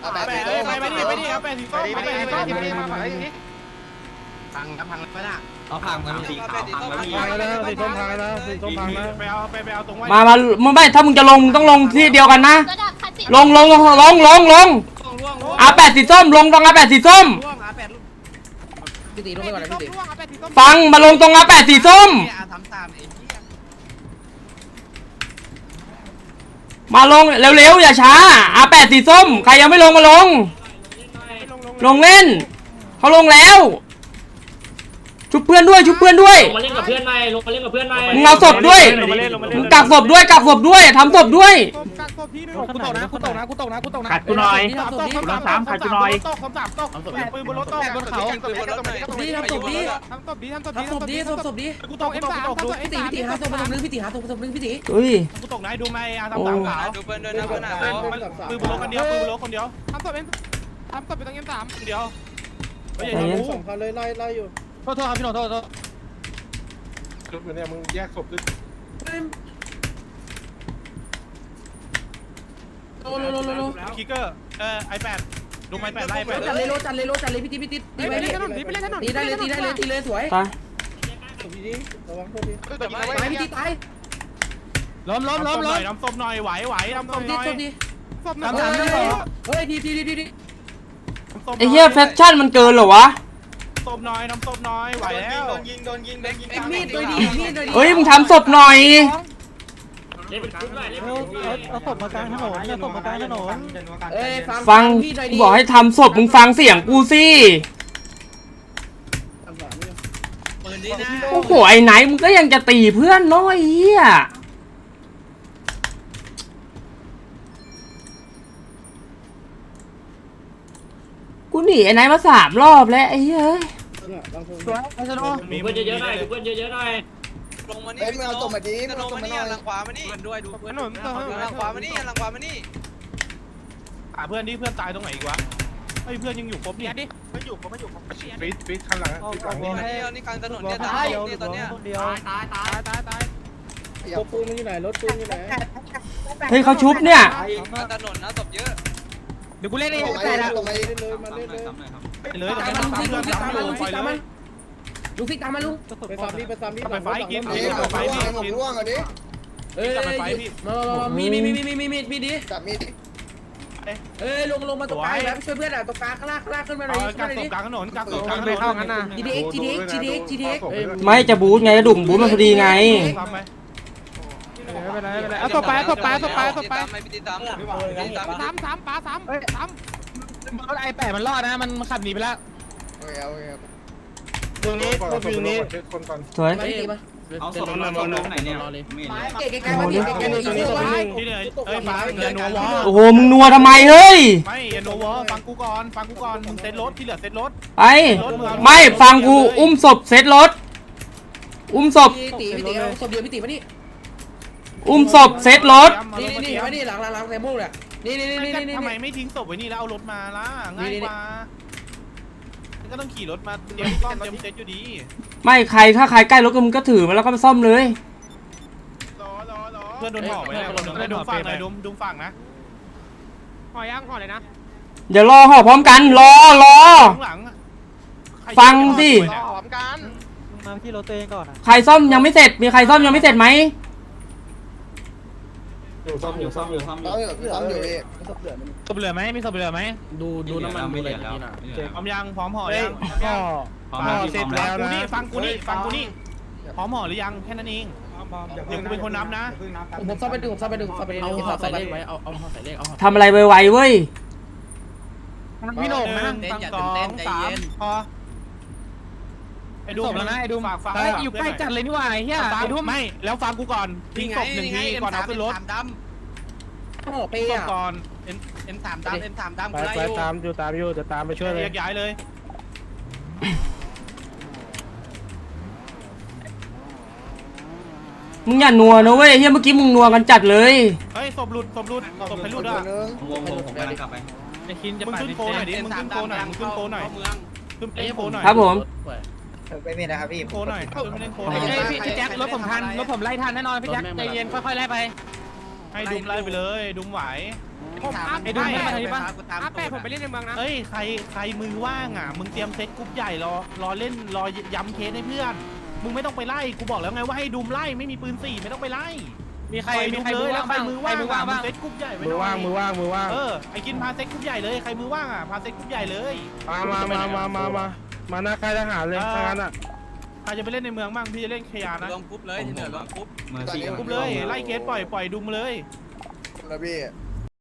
เอาแบบแปสีดส้มไปไปดิไปดิเอาแปดสีส้มเอาแปดสีส้มพังนะพังแล้วนะเอาพังมันสีขาวพังแล้วพี่พังแล้วสีส้มพังแล้วสีส้มพังแล้วไปเอาไปไปเอาตรงไว้มามามึงไม่ถ้ามึงจะลงมึงต้องลงที่เดียวกันนะระดับคันติลงลงลงลงลงลงอาแปดสีส้มลงตรงอาแปดสีส้มพี่ตีลงไปก่อนเลยพี่ตีฟังมาลงตรงอาแปดสีส้มทำตามไอ้เหี้ย มาลงเร็วๆอย่าช้าอาแปดสีส้ม ใครยังไม่ลงมาลง ลงเล่น เขาลงแล้ว ชุบเพื่อนด้วย ชุบเพื่อนด้วย ลงมาเล่นกับเพื่อนหน่อยลงมาเล่นกับเพื่อนหน่อยมึงเอาศพด้วยลงมาเล่นลงมาเล่นมึงกักศพด้วยกักศพด้วยทำศพด้วย กักศพทีนึงกูตกนะกูตกนะกูตกนะกูตกนะขัดกูหน่อยสามตกกูรังสามขัดกูหน่อยตกคำสามตกปืนบนรถตกบนเขาดีทำศพดีทำศพดีทำศพดีทำศพดีทำศพดีกูตกเอ็มสามทำศพพี่ตีพี่ตีหาศพมาศพนึงพี่ตีหาศพมาศพนึงพี่ตีเฮ้ยกูตกไหนดูไหมอาทำสามขาวดูเพื่อนด้วยนะเพื่อนอะปืนบนรถคนเดียวปืนบนรถคนเดียวทำศพเอ็มทำศพไปตรงเอ็มสามคนเดียวไม่ใช่กูสองคันเลยไล่ไล่อยู่โทษโทษครับพี่โนโทษโทษจุดเนี่ยมึงแยกศพด้วย โลโลโลโลโล คิกเกอร์เออไอแปดดูไอแปดไล่แปดจัดเลยโลจัดเลยโลจัดเลยพี่ตีพี่ตีตีไปพี่ตีได้เลยตีได้เลยตีเลยสวยไปศพดีระวังโทษดีตายพี่ตีตายล้มล้มล้มล้มน้ำศพหน่อยไหวไหวน้ำศศพพหดีน่อยศพดีศพน้ำสามน้ำสองเฮ้ยดีดีดีดีดีไอ้เหี้ยแฟชั่นมันเกินเหรอวะศพหน่อยน้ำศพหน่อยไหวแล้วโดนยิงโดนยิงโดนยิงไอ้มีดตัวดีมีดตัวดีเฮ้ยมึงทำศพหน่อย เล่นเป็นชุดหน่อยเล่นเป็นชุดหน่อย เอาศพมากลางถนนเอาศพมากลางถนนเอ้ยฟังฟังพี่หน่อยกูดิบอกให้ทำศพมึงฟังเสียงกูสิปืนดีนะโอ้โหไอ้ไหนมึงก็ยังจะตีเพื่อนเน้อยเหี้ยกูหนีไอ้ไหนมาสามรอบแล้วไอ้เหี้ยเอ้ยมีเพื่อนเยอะๆหน่อยเพื่อนเยอะๆหน่อย ลงมานี่เอาตบมาดิลงมานี่หลังขวามานี่ด้วยดูถเพื่อนนนหลังขวามานี่หลังขวามานี่หาเพื่อนดิเพื่อนตายตรงไหนอีกวะไอ้เพื่อนยังอยู่ครบเนี่ยดิไม่อยู่ครบไม่อยู่ครบฟิตฟิตข้างหลังฟิตหลังนี่นี่นี่กลางถนนเนี่ยตายเนี่ยตอนเนี้ยเดียวตายตายตายตายรถปืนมันอยู่ไหนรถปืนอยู่ไหนเฮ้ยเขาชุบเนี่ยกลางถนนนะศพเยอะเดี๋ยวกูเล่นเองลงแปดอะมาเล่นเลยมาเล่นเลยเลยตรงตามนี้มาลุงตามฟิกเพื่อนลุงตามฟิกเพื่ตาอนมปมาล่อยลุเลูกฟิกตามมาลุงไปซ้อมนี่ไปซ้อมนี่ไปไฟกินนี่ไปไฟนี่ผมร่วงอะดิเอ้ยมามีมีมีมีมีมีมีดีจับมีดเอ้ยลงลงมาตกปลาแล้วช่วยเพื่อนอะตกปลางข้างล่างข้างล่างขึ้นมาหน่อยกลางตกลางถนนกลางตกกลางไม่เข้างั้นนะ GDX GDX GDX GDX ไม่จะบูทไงจะดุ่มบูทมันพอดีไงไปเลยไปเลยเอาต่อไปต่อไปต่อไปต่อไปสามสามป๋าสามสามไอแปะมันรอดนะมันขับหนีไปแล้วโอ้ยเอา รงนี้รถปืนนี้คนก่อนสวยมาตีมาเอาศพมาลงไหนเนี่ยไม่เห็นเลยเก่งไกลๆมาดิเก่งๆอีกตัวไว้ที่เหลือเอ้ยฟังอย่านัววอโอ้โห มึงนัวทำไมเฮ้ย ไม่อย่านัววอฟังกูก่อน ฟังกูก่อนมึงเซ็ตรถที่เหลือเซ็ตรถไป ไม่ฟังกู อุ้มศพเซตรถ อุ้มศพ พี่ตีพี่ตีเอาศพเดียวพี่ตีมานี่อุ้มศพเซตรถ นี่นี่นี่มานี่หลังหลังหลังแซมบูเนี่ยนี่นี่นี่นี่นี่ทำไมไม่ทิ้งศพไว้นี่แล้วเอารถมาล่ะง่ายกว่า ก็ต้องขี่รถมาเตรียมกล้องเตรียมเซ็ตอยู่ดีไม่ใครถ้าใครใกล้รถก็มึงก็ถือมาแล้วก็มาซ่อมเลยเพื่อนโดนห่อไว้แล้วดุมฝั่งหน่อยดุมดุมฝั่งนะห่อย่างห่อเลยนะเดี๋ยวรอห่อพร้อมกันรอรอข้างหลังฟังสิหอมกันมาที่รถตัวเองก่อนใครซ่อมยังไม่เสร็จมีใครซ่อมยังไม่เสร็จไหม อยู่ซ่อมอยู่ซ่อมอยู่ซ่อมซ้อมอยู่ซ้อมอยู่พี่ศพเหลือไหมมีศพเหลือไหมดูดูน้ำมันไม่ดูเหเลลืยอแล้วนี่นะพร้อมยังพร้อมห่อเฮ้ยยังพ่อพร้อมพ่อแล้วเสร็จพร้อมแล้แล้ววนะฟังกูนี่ฟังกูนี่ฟังกูนี่พร้อมห่อหรือยังแค่นั้นเองเดี๋ยวกูเป็นคนนับนะผมผมซ่อมไปดึงผมซ่อมไปดึงซ่อมไปดึงเอาห่อใส่เลขไว้เอาเอาห่อใส่เลขเอาห่อทำอะไรไวๆเว้ยพี่โหน่งนะฟังสองสามพอ ไอ้ดูแล้วนะไอ้ดูฝากฟังอยู่ใกล้จัดเลยนี่ว่าไอ้เหี้ยไอ้ดูไม่ แล้วฟังกูก่อนทิ้งศพหนึ่งทีก่อนเอาขึ้นรถดห่อเปศพอะก่อนำเอ็มสามดำเอ็มสามดำไปกูไล่ไปอยู่ตามอยู่ตามอยู่จะตามไปช่วยเลยแยกย้ายเลยมึงอย่านัวนะเว้ยเฮียเมื่อกี้มึงนัวกันจัดเลยเฮ้ยศพหลุดศพหลุดศพใครหลุดอะวงวงผมกำลังกลับไปไอ้คินจะมึงขึ้นโคหน่อยดิมึงขึ้นโคหน่อยมึงขึ้นโคหน่อยเมืองขึ้นเล่นโคหน่อยครับผม ไปไม่ได้ครับพี่โคหน่อยขึ้นเล่นโคหเอ้น่อยยพี่พี่แจ็ครถผมทันรถผมไล่ทันแน่นอนพี่แจ็คใจเย็นค่อยๆไล่ไป ให้ดุมไล่ไปเลยดุมไหวผมอัพไอ้ดุมไม่มาทางนี้ปะอัพแปดผมไปเล่นในเมืองนะเอ้ยใครใครมือว่างอะมึงเตรียมเซตกรุ๊ปใหญ่รอรอเล่นรอย้ำเคสให้เพื่อนมึงไม่ต้องไปไล่กูบอกแล้วไงว่าให้ดุมไล่ไม่มีปืนสี่ไม่ต้องไปไล่มีใครปล่อยมีดุมใครเลมือยแล้ว่าวงใครบ้างมือใครว่างมือว่างมึบ้างงเซตกรุ๊ปใหญ่ไว้มืหอน่ว่าองยมือว่างมือว่างเออไอ้กินพาเซตกรุ๊ปใหญ่เลยใครมือว่างอะพาเซตกรุ๊ปใหญ่เลยมามามามามา มามาหน้าค่ายทหารเลยทางนั้นอะใครจะไปเล่นในเมืองบ้างพี่จะเล่นเคยานะรวมกรุ๊ปเลยที่เหลือรวมกรุ๊ปเมื่อสี่กรุ๊ปเลยไล่เคสปล่อยปล่อยดุมเลยแล้วพี่